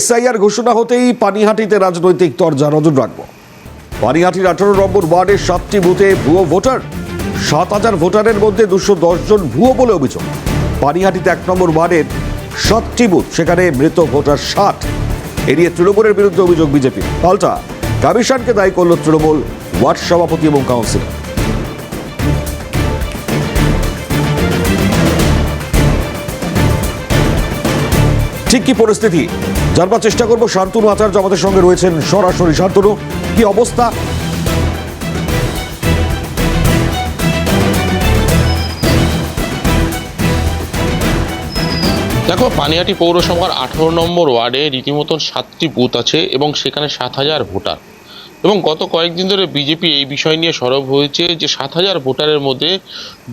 SIR ঘোষণা হতেই পানিহাটিতে রাজনৈতিক তরজা নজর রাখব। পানিহাটির আঠারো নম্বর ওয়ার্ডের সাতটি বুথে ভুয়ো ভোটার, সাত হাজার ভোটারের মধ্যে দুশো জন ভুয়ো বলে অভিযোগ। পানিহাটিতে এক নম্বর ওয়ার্ডের সাতটি বুথ, সেখানে মৃত ভোটার ষাট। এড়িয়ে তৃণমূলের বিরুদ্ধে অভিযোগ বিজেপি পাল্টা, কমিশনকে দায়ী করল তৃণমূল ওয়ার্ড সভাপতি এবং কাউন্সিলর। ঠিক কি পরিস্থিতি? জানবার চেষ্টা করব, শান্তনু আচার্য আমাদের সঙ্গে রয়েছেন। সরাসরি, শান্তনু, কি অবস্থা? দেখো, পানিয়াটি পৌরসভার আঠারো নম্বর ওয়ার্ডে রীতিমতন সাতটি বুথ আছে এবং সেখানে সাত হাজার ভোটার। এবং গত কয়েকদিন ধরে বিজেপি এই বিষয় নিয়ে সরব হয়েছে যে, সাত হাজার ভোটারের মধ্যে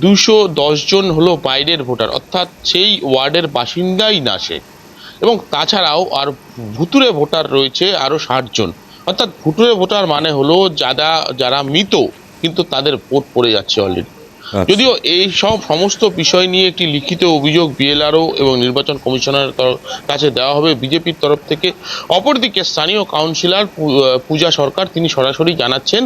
দুশো জন হলো বাইরের ভোটার, অর্থাৎ সেই ওয়ার্ডের বাসিন্দাই না সে। এবং তাছাড়াও আর ভুতুরে ভোটার রয়েছে আরও ষাটজন অর্থাৎ ভুতুরে ভোটার মানে হলো যারা যারা মৃত, কিন্তু তাদের ভোট পড়ে যাচ্ছে অলরেডি। যদিও এই সব সমস্ত বিষয় নিয়ে একটি লিখিত অভিযোগ বিএলআরও এবং নির্বাচন কমিশনের কাছে দেওয়া হবে বিজেপির তরফ থেকে। অপরদিকে স্থানীয় কাউন্সিলর পূজা সরকার তিনি সরাসরি জানাচ্ছেন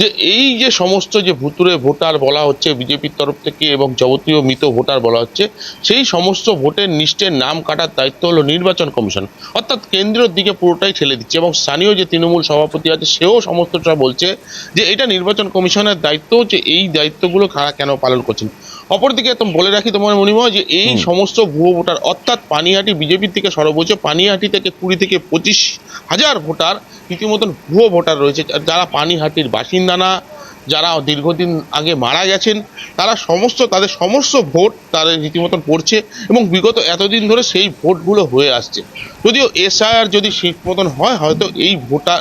যে এই যে সমস্ত যে ভুতুরে ভোটার বলা হচ্ছে বিজেপির তরফ থেকে এবং যাবতীয় মৃত ভোটার বলা হচ্ছে, সেই সমস্ত ভোটের নিষ্ঠের নাম কাটার দায়িত্ব হলো নির্বাচন কমিশন। অর্থাৎ কেন্দ্রের দিকে পুরোটাই ঠেলে দিচ্ছে এবং স্থানীয় যে তৃণমূল সভাপতি আছে, সেও সমস্তটা বলছে যে এটা নির্বাচন কমিশনের দায়িত্ব যে এই দায়িত্বগুলো কেন পালন করছেন? অপরদিকে একদম বলে রাখি তোমার মনিময় যে এই সমস্ত ভুয়ো ভোটার অর্থাৎ পানিহাটি বিজেপির থেকে সর্বোচ্চ পানিহাটি থেকে কুড়ি থেকে পঁচিশ হাজার ভোটার রীতিমতন ভুয়ো ভোটার রয়েছে যারা পানিহাটির বাসিন্দা না যারা দীর্ঘদিন আগে মারা গেছেন তারা সমস্ত তাদের সমস্ত ভোট তাদের রীতিমতন পড়ছে এবং বিগত এতদিন ধরে সেই ভোটগুলো হয়ে আসছে। যদিও এসআইআর যদি ঠিক মতন হয় হয়তো এই ভোটার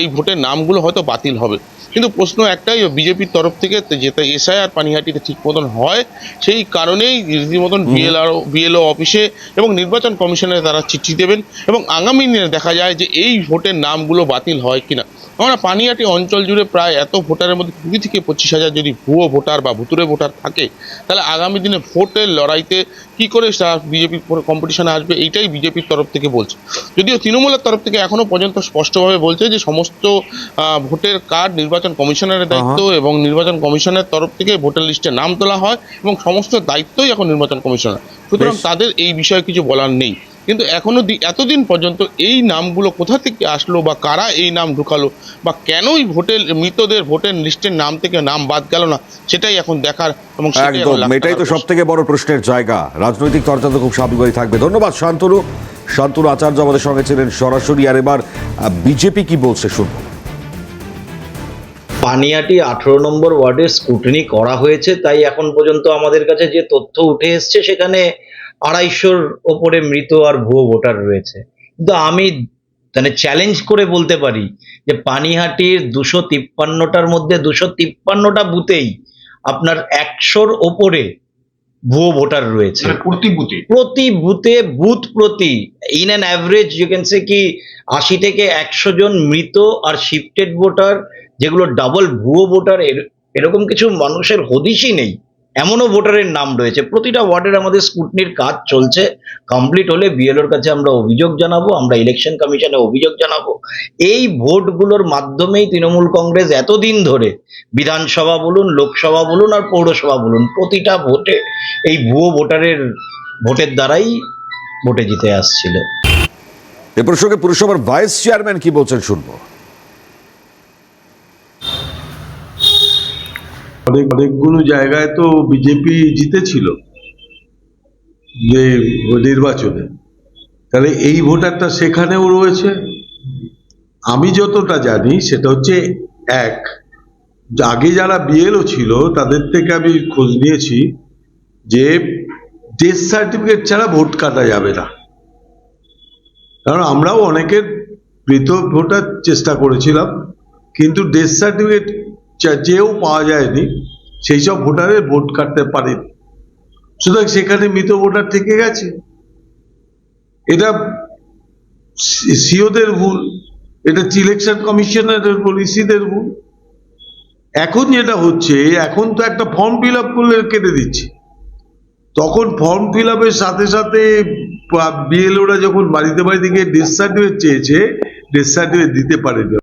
এই ভোটের নামগুলো হয়তো বাতিল হবে। কিন্তু প্রশ্ন একটাই বিজেপির তরফ থেকে যেটা এসআইআর পানিহাটিতে ঠিক মতন হয় সেই কারণেই রীতিমতন বিএলআর বিএলও অফিসে এবং নির্বাচন কমিশনে তারা চিঠি দেবেন এবং আগামী দিনে দেখা যায় যে এই ভোটের নামগুলো বাতিল হয় কিনা। আমরা পানিহাটি অঞ্চল জুড়ে প্রায় এত ভোটারের মধ্যে কুড়ি থেকে পঁচিশ হাজার যদি ভুয়ো ভোটার বা ভুতুরে ভোটার থাকে তাহলে আগামী দিনে ভোটের লড়াইতে কি করে বিজেপির কম্পিটিশনে আসবে এইটাই বিজেপির তরফ থেকে বলছে। যদিও তৃণমূলের তরফ থেকে এখনও পর্যন্ত স্পষ্টভাবে বলছে যে সমস্ত ভোটের কার্ড নির্বাচন কমিশনের দায়িত্ব এবং নির্বাচন কমিশনের তরফ থেকে ভোটার লিস্টে নাম তোলা হয় এবং সমস্ত দায়িত্বই এখন নির্বাচন কমিশনের। সুতরাং তাদের এই বিষয়ে কিছু বলার নেই। কিন্তু এখনও দি- এতদিন পর্যন্ত এই নামগুলো কোথা থেকে আসলো বা কারা এই নাম ঢুকালো বা কেনই ভোটের মৃতদের ভোটের লিস্টের নাম থেকে নাম বাদ গেল না সেটাই এখন দেখার এবং একদম এটাই তো সব থেকে বড় প্রশ্নের জায়গা। রাজনৈতিক চর্চা তো খুব স্বাভাবিকভাবেই থাকবে। ধন্যবাদ শান্তনু। শান্তনু আচার্য আমাদের সঙ্গে ছিলেন সরাসরি। আর এবার বিজেপি কি বলছে শুনব পানিয়াটি আঠেরো নম্বর ওয়ার্ডে স্কুটনি করা হয়েছে তাই এখন পর্যন্ত আমাদের কাছে যে তথ্য উঠে এসছে সেখানে আড়াইশোর ওপরে মৃত আর ভুয়ো ভোটার রয়েছে। কিন্তু আমি মানে চ্যালেঞ্জ করে বলতে পারি যে পানিহাটির দুশো তিপ্পান্নটার মধ্যে দুশো তিপ্পান্নটা বুথেই আপনার একশোর ওপরে ভুয়ো ভোটার রয়েছে। মানে প্রতি বুথে? প্রতি বুথে বুথ প্রতি in an average you can say কি আশি থেকে একশো জন মৃত আর শিফটেড ভোটার যেগুলো ডাবল ভুয়ো ভোটার এরকম কিছু মানুষের হদিশই নেই। এমনও ভোটারের নাম রয়েছে। প্রতিটা ওয়ার্ডের আমাদের স্কুটনির কাজ চলছে। কমপ্লিট হলে বিএলওর কাছে আমরা অভিযোগ জানাব, আমরা ইলেকশন কমিশনে অভিযোগ জানাব। এই ভোটগুলোর মাধ্যমেই তৃণমূল কংগ্রেস এতদিন ধরে বিধানসভা বলুন, লোকসভা বলুন আর পৌরসভা বলুন, প্রতিটা ভোটে এই ভুয়ো ভোটারের ভোটের দ্বারাই ভোটে জিতে আসছিল। এ প্রসঙ্গে পুরসভার ভাইস চেয়ারম্যান কি বলছেন শুনব। অনেক, অনেকগুলো জায়গায় তো বিজেপি জিতেছিল যে নির্বাচনে। তাহলে এই ভোটারটা সেখানেও রয়েছে? আমি যতটা জানি, সেটা হচ্ছে এক, আগে যারা বিএলও ছিল, তাদের থেকে আমি খোঁজ নিয়েছি যে ডেথ সার্টিফিকেট ছাড়া ভোট কাটা যাবে না। কারণ আমরাও অনেকের মৃত ভোটার চেষ্টা করেছিলাম, কিন্তু ডেথ সার্টিফিকেট চেয়েও পাওয়া যায়নি, সেই সব ভোটারের ভোট কাটতে পারেনি। সুতরাং সেখানে মৃত ভোটার থেকে গেছে। এটা সিওদের ভুল, এটা ইলেকশন কমিশনারের ভুল, ইসিদের ভুল। এখন যেটা হচ্ছে, এখন তো একটা ফর্ম ফিল আপ করলে কেটে দিচ্ছে। তখন ফর্ম ফিল আপের সাথে সাথে বিএলওরা যখন বাড়িতে বাড়িতে গিয়ে ডেথ সার্টিফিকেট চেয়েছে ডেথ সার্টিফিকেট দিতে পারেনি।